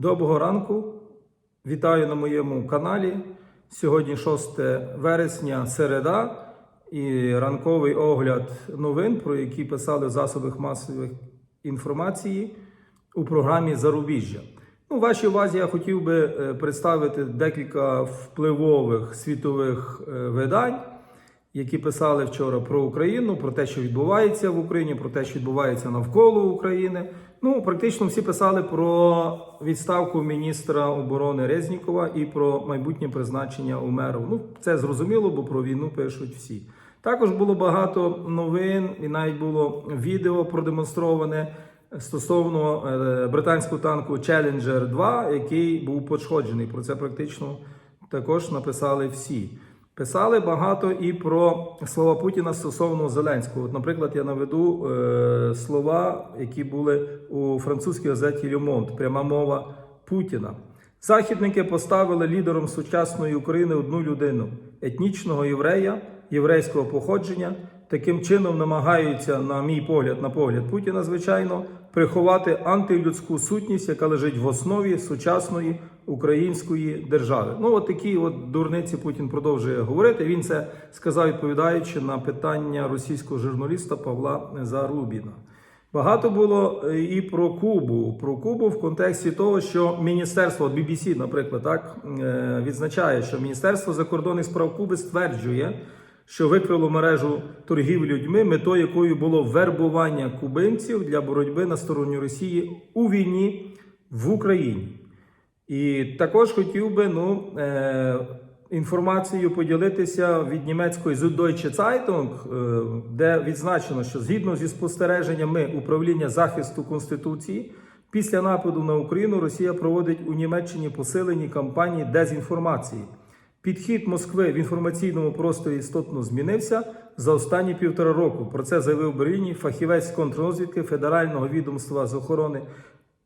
Доброго ранку. Вітаю на моєму каналі. Сьогодні 6 вересня, середа і ранковий огляд новин, про які писали в засобах масової інформації у програмі Зарубіжжя. Ну, вашій увазі я хотів би е, представити декілька впливових світових е, видань, які писали вчора про Україну, про те, що відбувається в Україні, про те, що відбувається навколо України. Ну, практично всі писали про відставку міністра оборони Резнікова і про майбутнє призначення умеру. Ну, це зрозуміло, бо про війну пишуть всі. Також було багато новин, і навіть було відео продемонстроване стосовно е, британського танку Challenger 2, який був пошкоджений. Про це практично також написали всі. Писали багато і про слова Путіна стосовно Зеленського. От, наприклад, я наведу е, слова, які були у французькій газеті «Люмонт», пряма мова Путіна. Західники поставили лідером сучасної України одну людину етнічного єврея, єврейського походження. Таким чином намагаються, на мій погляд, на погляд Путіна, звичайно, приховати антилюдську сутність, яка лежить в основі сучасної української держави. Ну, от такі от дурниці Путін продовжує говорити. Він це сказав, відповідаючи на питання російського журналіста Павла Зарубіна. Багато було е, і про Кубу. Про Кубу в контексті того, що міністерство BBC, наприклад, так е, відзначає, що Міністерство закордонних справ Куби стверджує, що викрило мережу торгів людьми, метою якою було вербування кубинців для боротьби на стороні Росії у війні в Україні. І також хотів би ну, е, інформацією поділитися від німецької Süddeutsche Zeitung, е, де відзначено, що згідно зі спостереженнями управління захисту Конституції, після нападу на Україну Росія проводить у Німеччині посилені кампанії дезінформації. Підхід Москви в інформаційному просторі істотно змінився за останні півтора року. Про це заявив в Берліні фахівець контррозвідки Федерального відомства з охорони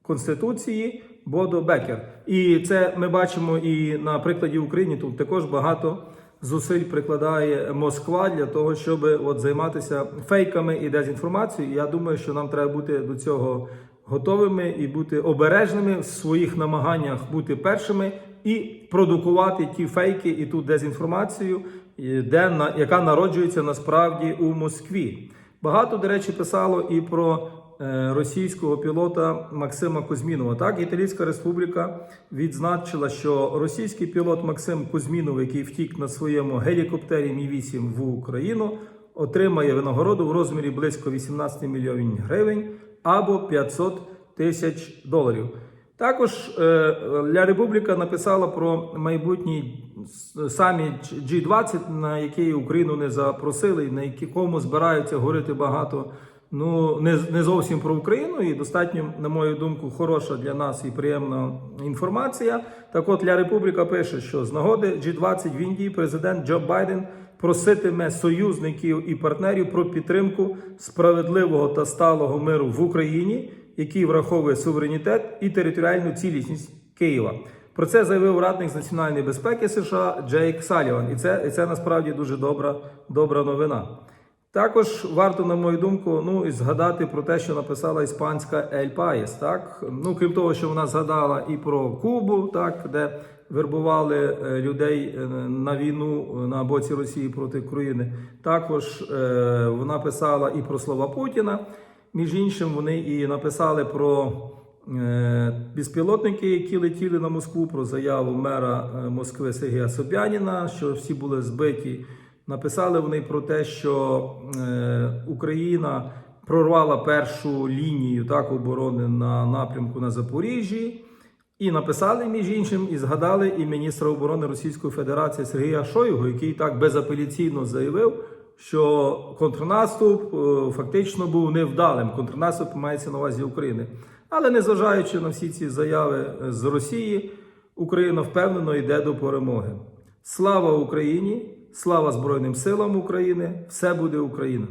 Конституції Бодо Бекер. І це ми бачимо і на прикладі України. Тут також багато зусиль прикладає Москва для того, щоб от займатися фейками і дезінформацією. Я думаю, що нам треба бути до цього готовими і бути обережними в своїх намаганнях бути першими і продукувати ті фейки і ту дезінформацію, і де яка народжується насправді у Москві. Багато, до речі, писало і про е, російського пілота Максима Кузьмінова. Так, Італійська республіка відзначила, що російський пілот Максим Кузьмінов, який втік на своєму гелікоптері Мі 8 в Україну, отримає винагороду в розмірі близько 18 мільйонів гривень або 500 тисяч доларів. Також е, Ля Републіка написала про майбутній саміт G20, на який Україну не запросили, на якому збираються говорити багато. Ну не не зовсім про Україну, і достатньо, на мою думку, хороша для нас і приємна інформація. Так, от Ля Републіка пише, що з нагоди G20 в Індії президент Джо Байден проситиме союзників і партнерів про підтримку справедливого та сталого миру в Україні який враховує суверенітет і територіальну цілісність Києва. Про це заявив радник з національної безпеки США Джейк Саліван, і це і це насправді дуже добра, добра новина. Також варто, на мою думку, ну і згадати про те, що написала іспанська Ель Паєс. Так ну крім того, що вона згадала і про Кубу, так де вербували е, людей е, на війну на боці Росії проти України. Також е, вона писала і про слова Путіна. Між іншим, вони і написали про е, безпілотники, які летіли на Москву, про заяву мера е, Москви Сергія Собяніна, що всі були збиті. Написали вони про те, що е, Україна прорвала першу лінію так оборони на напрямку на Запоріжжі. І написали, між іншим, і згадали і міністра оборони Російської Федерації Сергія Шойгу, який так безапеляційно заявив що контрнаступ е, фактично був невдалим. Контрнаступ мається на увазі України. Але незважаючи на всі ці заяви з Росії, Україна впевнено йде до перемоги. Слава Україні! Слава Збройним силам України! Все буде Україна!